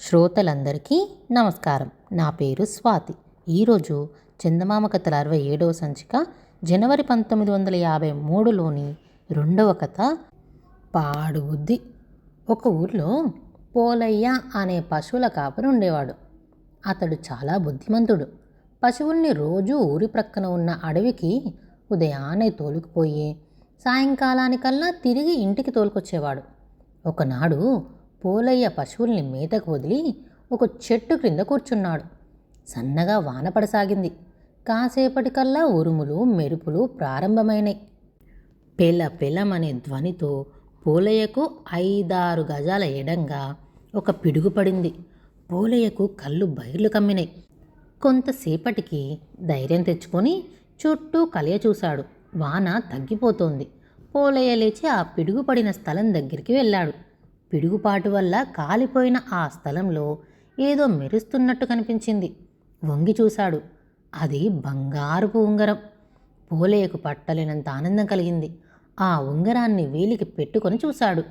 శ్రోతలందరికీ నమస్కారం. నా పేరు స్వాతి. ఈరోజు చందమామ కథల అరవై ఏడవ సంచిక జనవరి పంతొమ్మిది వందల యాభై మూడులోని రెండవ కథ పాడుబుద్ధి. ఒక ఊర్లో పోలయ్య అనే పశువుల కాపరి ఉండేవాడు. అతడు చాలా బుద్ధిమంతుడు. పశువుల్ని రోజు ఊరి ప్రక్కన ఉన్న అడవికి ఉదయాన్నే తోలుకుపోయి సాయంకాలానికల్లా తిరిగి ఇంటికి తోలుకొచ్చేవాడు. ఒకనాడు పోలయ్య పశువుల్ని మేతకు వదిలి ఒక చెట్టు క్రింద కూర్చున్నాడు. సన్నగా వాన పడసాగింది. కాసేపటికల్లా ఉరుములు మెరుపులు ప్రారంభమైనాయి పెల పెలమనే ధ్వనితో పోలయ్యకు ఐదారు గజాల ఎడంగా ఒక పిడుగు పడింది. పోలయ్యకు కళ్ళు బయర్లు కమ్మినాయి కొంతసేపటికి ధైర్యం తెచ్చుకొని చుట్టూ కలియ చూశాడు. వాన తగ్గిపోతోంది. పోలయ్య లేచి ఆ పిడుగు పడిన స్థలం దగ్గరికి వెళ్ళాడు. పిడుగుపాటు వల్ల కాలిపోయిన ఆ స్థలంలో ఏదో మెరుస్తున్నట్టు కనిపించింది. వంగి చూశాడు. అది బంగారుపు ఉంగరం. పోలయ్యకు పట్టలేనంత ఆనందం కలిగింది. ఆ ఉంగరాన్ని వేలికి పెట్టుకొని చూశాడు.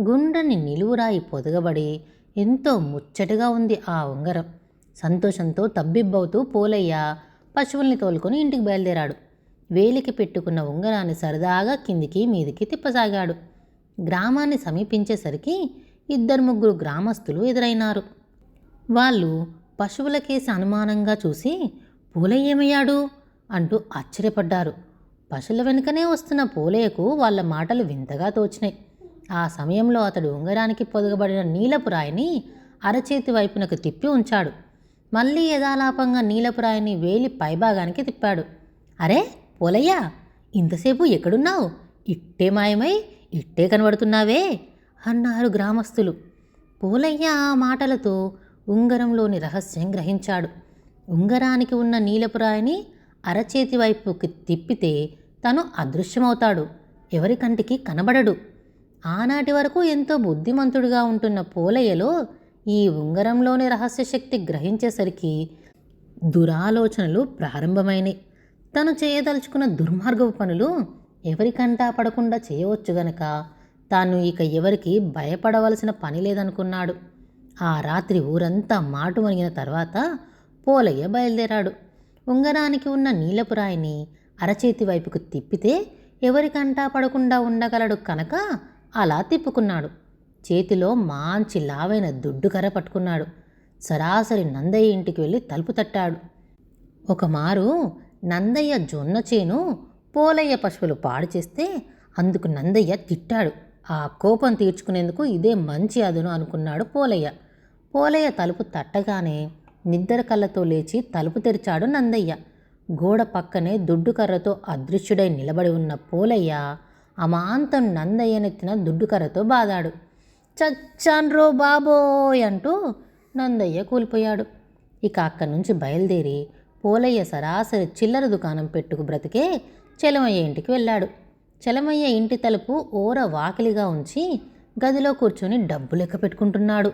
గుండెని నిలువురాయి పొదగబడి ఎంతో ముచ్చటగా ఉంది ఆ ఉంగరం. సంతోషంతో తబ్బిబ్బవుతూ పోలయ్య పశువుల్ని తోలుకొని ఇంటికి బయలుదేరాడు. వేలికి పెట్టుకున్న ఉంగరాన్ని సరదాగా కిందికి మీదికి తిప్పసాగాడు. గ్రామాన్ని సమీపించేసరికి ఇద్దరు ముగ్గురు గ్రామస్తులు ఎదురైనారు. వాళ్ళు పశువుల కేసి అనుమానంగా చూసి పూలయ్యేమయ్యాడు అంటూ ఆశ్చర్యపడ్డారు. పశువుల వెనుకనే వస్తున్న పూలయ్యకు వాళ్ళ మాటలు వింతగా తోచినాయి. ఆ సమయంలో అతడు ఉంగరానికి పొదగబడిన నీలపు రాయిని అరచేతి వైపునకు తిప్పి ఉంచాడు. మళ్ళీ యథాలాపంగా నీలపు రాయిని వేలి పైభాగానికి తిప్పాడు. అరే పూలయ్య ఇంతసేపు ఎక్కడున్నావు? ఇట్టే మాయమై ఇట్టే కనబడుతున్నావే అన్నారు గ్రామస్తులు. పూలయ్య ఆ మాటలతో ఉంగరంలోని రహస్యం గ్రహించాడు. ఉంగరానికి ఉన్న నీలపురాయిని అరచేతి వైపుకి తిప్పితే తను అదృశ్యమవుతాడు. ఎవరి కంటికి కనబడడు. ఆనాటి వరకు ఎంతో బుద్ధిమంతుడుగా ఉంటున్న పోలయ్యలో ఈ ఉంగరంలోని రహస్య శక్తి గ్రహించేసరికి దురాలోచనలు ప్రారంభమైనాయి. తను చేయదలుచుకున్న దుర్మార్గపు పనులు ఎవరికంటా పడకుండా చేయవచ్చు గనక తాను ఇక ఎవరికి భయపడవలసిన పని లేదనుకున్నాడు. ఆ రాత్రి ఊరంతా మాటు వణిగిన తర్వాత పోలయ్య బయలుదేరాడు. ఉంగరానికి ఉన్న నీలపురాయిని అరచేతి వైపుకు తిప్పితే ఎవరికంటా పడకుండా ఉండగలడు కనుక అలా తిప్పుకున్నాడు. చేతిలో మంచి లావైన దుడ్డు కర్ర పట్టుకున్నాడు. సరాసరి నందయ్య ఇంటికి వెళ్ళి తలుపు తట్టాడు. ఒకమారు నందయ్య జొన్న చేను పోలయ్య పశువులు పాడు చేస్తే అందుకు నందయ్య తిట్టాడు. ఆ కోపం తీర్చుకునేందుకు ఇదే మంచి అదును అనుకున్నాడు పోలయ్య. పోలయ్య తలుపు తట్టగానే నిద్ర కళ్ళతో లేచి తలుపు తెరిచాడు నందయ్య. గోడ పక్కనే దుడ్డు కర్రతో అదృశ్యుడై నిలబడి ఉన్న పోలయ్య అమాంతం నందయ్యనెత్తిన దుడ్డు కర్రతో బాదాడు. చచ్చాన్రో బాబోయ్ అంటూ నందయ్య కూలిపోయాడు. ఇక అక్కడి నుంచి బయలుదేరి పోలయ్య సరాసరి చిల్లర దుకాణం పెట్టుకు బ్రతికే చలమయ్య ఇంటికి వెళ్ళాడు. చలమయ్య ఇంటి తలుపు ఓర వాకిలిగా ఉంచి గదిలో కూర్చొని డబ్బు లెక్క పెట్టుకుంటున్నాడు.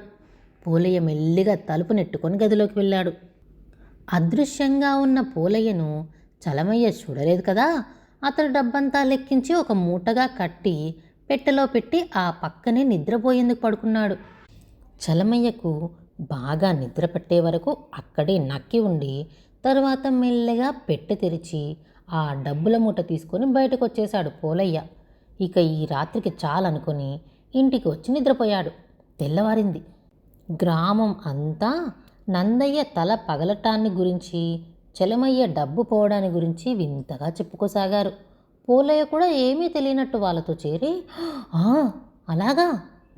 పూలయ్య మెల్లిగా తలుపు నెట్టుకొని గదిలోకి వెళ్ళాడు. అదృశ్యంగా ఉన్న పూలయ్యను చలమయ్య చూడలేదు కదా? అతడు డబ్బంతా లెక్కించి ఒక మూటగా కట్టి పెట్టెలో పెట్టి ఆ పక్కనే నిద్రపోయేందుకు పడుకున్నాడు. చలమయ్యకు బాగా నిద్ర పట్టే వరకు అక్కడే నక్కి ఉండి తరువాత మెల్లగా పెట్టె తెరిచి ఆ డబ్బుల మూట తీసుకొని బయటకు వచ్చేశాడు పోలయ్య. ఇక ఈ రాత్రికి చాలనుకొని ఇంటికి వచ్చి నిద్రపోయాడు. తెల్లవారింది. గ్రామం అంతా నందయ్య తల పగలటాన్ని గురించి చలమయ్య డబ్బు పోవడాన్ని గురించి వింతగా చెప్పుకోసాగారు. పోలయ్య కూడా ఏమీ తెలియనట్టు వాళ్ళతో చేరి "ఆ, అలాగా?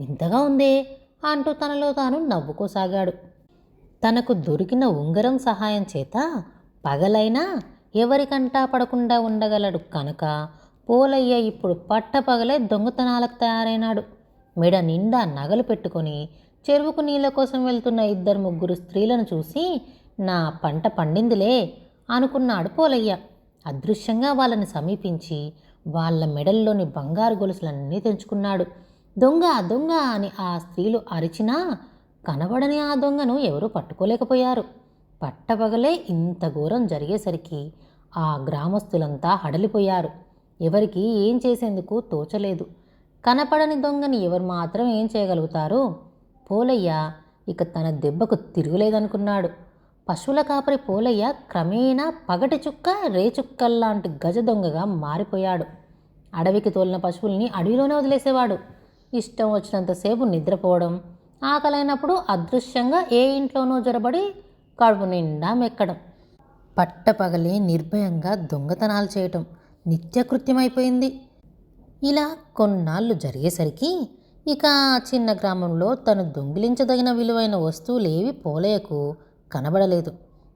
వింతగా ఉందే? అంటూ తనలో తాను నవ్వుకోసాగాడు. తనకు దొరికిన ఉంగరం సహాయం చేత పగలైనా ఎవరికంటా పడకుండా ఉండగలడు కనుక పోలయ్య ఇప్పుడు పట్టపగలే దొంగతనాలకు తయారైనాడు. మెడ నిండా నగలు పెట్టుకొని చెరువుకు నీళ్ళ కోసం వెళ్తున్న ఇద్దరు ముగ్గురు స్త్రీలను చూసి నా పంట పండిందిలే అనుకున్నాడు పోలయ్య. అదృశ్యంగా వాళ్ళని సమీపించి వాళ్ళ మెడల్లోని బంగారు గొలుసులన్నీ తెంచుకున్నాడు. దొంగ దొంగ అని ఆ స్త్రీలు అరిచినా కనబడని ఆ దొంగను ఎవరూ పట్టుకోలేకపోయారు. పట్టపగలే ఇంత ఘోరం జరిగేసరికి ఆ గ్రామస్తులంతా హడలిపోయారు. ఎవరికి ఏం చేసేందుకు తోచలేదు. కనపడని దొంగని ఎవరు మాత్రం ఏం చేయగలుగుతారు? పోలయ్య ఇక తన దెబ్బకు తిరుగులేదనుకున్నాడు. పశువుల కాపరి పోలయ్య క్రమేణా పగటి చుక్క రేచుక్కల్లాంటి గజ దొంగగా మారిపోయాడు. అడవికి తోలిన పశువుల్ని అడవిలోనే వదిలేసేవాడు. ఇష్టం వచ్చినంతసేపు నిద్రపోవడం ఆకలైనప్పుడు అదృశ్యంగా ఏ ఇంట్లోనూ జొరబడి కడుపు నిండా మెక్కడం. పట్టపగలే నిర్భయంగా దొంగతనాలు చేయటం నిత్యకృత్యమైపోయింది. ఇలా కొన్నాళ్ళు జరిగేసరికి ఇక చిన్న గ్రామంలో తను దొంగిలించదగిన విలువైన వస్తువులేవి పోలయ్యకు కనబడలేదు.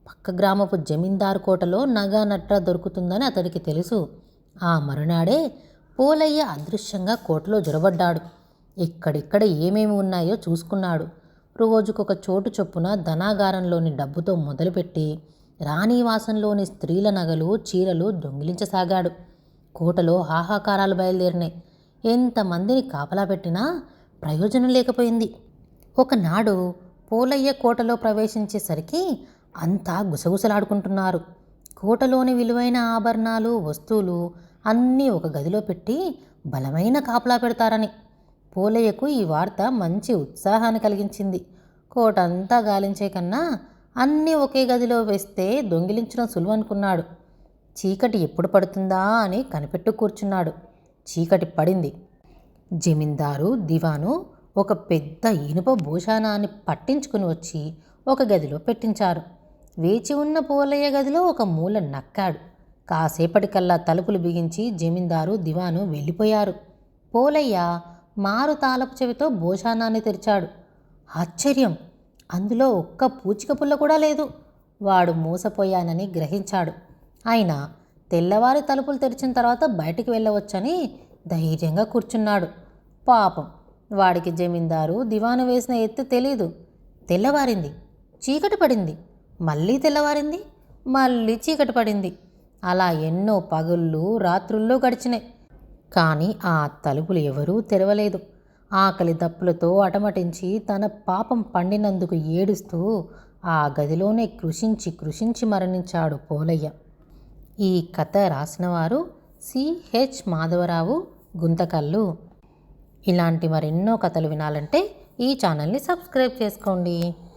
పక్క గ్రామపు జమీందారు కోటలో నగా నట్రా దొరుకుతుందని అతడికి తెలుసు. ఆ మరునాడే పోలయ్య అదృశ్యంగా కోటలో జొరబడ్డాడు. ఇక్కడిక్కడ ఏమేమి ఉన్నాయో చూసుకున్నాడు. రోజుకొక చోటు చొప్పున ధనాగారంలోని డబ్బుతో మొదలుపెట్టి రాణివాసంలోని స్త్రీల నగలు చీరలు దొంగిలించసాగాడు. కోటలో హాహాకారాలు బయలుదేరినాయి. ఎంతమందిని కాపలా పెట్టినా ప్రయోజనం లేకపోయింది. ఒకనాడు పోలయ్య కోటలో ప్రవేశించేసరికి అంతా గుసగుసలాడుకుంటున్నారు. కోటలోని విలువైన ఆభరణాలు వస్తువులు అన్నీ ఒక గదిలో పెట్టి బలమైన కాపలా పెడతారని పోలయ్యకు ఈ వార్త మంచి ఉత్సాహాన్ని కలిగించింది. కోటంతా గాలించే కన్నా అన్నీ ఒకే గదిలో వేస్తే దొంగిలించడం సులువు అనుకున్నాడు చీకటి ఎప్పుడు పడుతుందా అని కనిపెట్టు కూర్చున్నాడు. చీకటి పడింది. జమీందారు దివాను ఒక పెద్ద ఇనుప భూషణాన్ని పట్టించుకుని వచ్చి ఒక గదిలో పెట్టించారు. వేచి ఉన్న పోలయ్య గదిలో ఒక మూల నక్కాడు. కాసేపటికల్లా తలుపులు బిగించి జమీందారు దివాను వెళ్ళిపోయారు. పోలయ్య మారు తాలపు చెవితో భోజనాన్ని తెరిచాడు. ఆశ్చర్యం! అందులో ఒక్క పూచిక పుల్ల కూడా లేదు. వాడు మూసపోయానని గ్రహించాడు. అయినా తెల్లవారి తలుపులు తెరిచిన తర్వాత బయటికి వెళ్ళవచ్చని ధైర్యంగా కూర్చున్నాడు. పాపం! వాడికి జమీందారు దివాను వేసిన ఎత్తు తెలీదు. తెల్లవారింది. చీకటి పడింది. మళ్ళీ తెల్లవారింది. మళ్ళీ చీకటి పడింది. అలా ఎన్నో పగుళ్ళు రాత్రుల్లో గడిచినాయి. కానీ ఆ తలుపులు ఎవరూ తెరవలేదు. ఆకలి దప్పులతో అటమటించి తన పాపం పండినందుకు ఏడుస్తూ ఆ గదిలోనే కృషించి కృషించి మరణించాడు పోలయ్య. ఈ కథ రాసినవారు సిహెచ్ మాధవరావు గుంతకల్లు. ఇలాంటి మరెన్నో కథలు వినాలంటే ఈ ఛానల్ని సబ్స్క్రైబ్ చేసుకోండి.